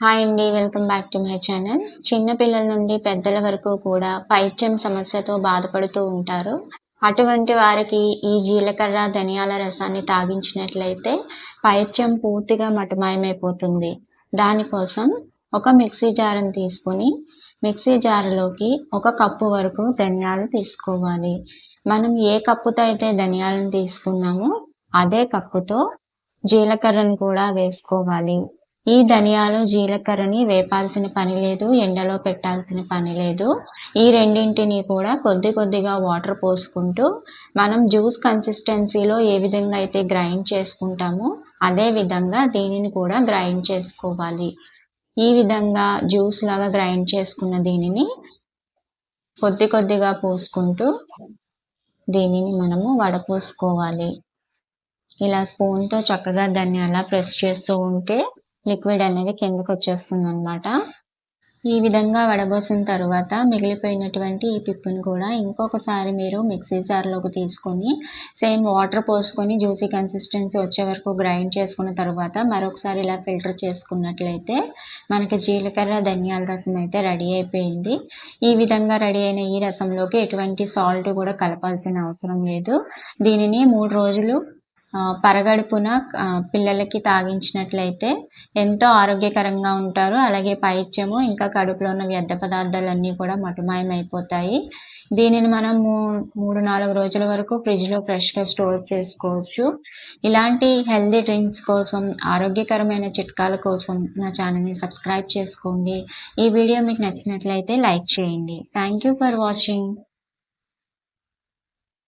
Hi అండి welcome back to my channel. చిన్నపిల్లల నుండి పెద్దల వరకు కూడా పైత్యం సమస్యతో బాధపడుతూ ఉంటారు. అటువంటి వారికి ఈ జీలకర్ర ధనియాల రసాన్ని తాగించినట్లయితే పైత్యం పూర్తిగా మటమాయమైపోతుంది. దానికోసం ఒక మిక్సీ జారం తీసుకొని మిక్సీ జారులోకి ఒక కప్పు వరకు ధనియాలు తీసుకోవాలి. మనం ఏ కప్పుతో అయితే ధనియాలను తీసుకున్నామో అదే కప్పుతో జీలకర్రను కూడా వేసుకోవాలి. ఈ ధనియాలు జీలకర్రని వేపాల్సిన పని లేదు ఎండలో పెట్టాల్సిన పని లేదు. ఈ రెండింటిని కూడా కొద్ది కొద్దిగా వాటర్ పోసుకుంటూ మనం జ్యూస్ కన్సిస్టెన్సీలో ఏ విధంగా అయితే గ్రైండ్ చేసుకుంటామో అదే విధంగా దీనిని కూడా గ్రైండ్ చేసుకోవాలి. ఈ విధంగా జ్యూస్ లాగా గ్రైండ్ చేసుకున్న దీనిని కొద్ది కొద్దిగా పోసుకుంటూ దీనిని మనము వడపోసుకోవాలి. ఇలా స్పూన్తో చక్కగా దాన్ని అలా ప్రెస్ చేస్తూ ఉంటే లిక్విడ్ అనేది కిందకు వచ్చేస్తుంది అనమాట ఈ విధంగా వడబోసిన తర్వాత మిగిలిపోయినటువంటి ఈ పిప్పుని కూడా ఇంకొకసారి మీరు మిక్సీ జార్లోకి తీసుకొని సేమ్ వాటర్ పోసుకొని జ్యూసీ కన్సిస్టెన్సీ వచ్చే వరకు గ్రైండ్ చేసుకున్న తర్వాత మరొకసారి ఇలా ఫిల్టర్ చేసుకున్నట్లయితే మనకి జీలకర్ర ధనియాల రసం అయితే రెడీ అయిపోయింది. ఈ విధంగా రెడీ అయిన ఈ రసంలోకి ఎటువంటి సాల్ట్ కూడా కలపాల్సిన అవసరం లేదు. దీనిని మూడు రోజులు పరగడుపున పిల్లలకి తాగించినట్లయితే ఎంతో ఆరోగ్యకరంగా ఉంటారు. అలాగే పైత్యము ఇంకా కడుపులో ఉన్న వ్యర్థ పదార్థాలన్నీ కూడా మటుమాయం అయిపోతాయి దీనిని మనం మూడు నాలుగు రోజుల వరకు ఫ్రిడ్జ్లో ఫ్రెష్గా స్టోర్ చేసుకోవచ్చు. ఇలాంటి హెల్దీ డ్రింక్స్ కోసం ఆరోగ్యకరమైన చిట్కాల కోసం నా ఛానల్ని సబ్స్క్రైబ్ చేసుకోండి. ఈ వీడియో మీకు నచ్చినట్లయితే లైక్ చేయండి. Thank you for watching.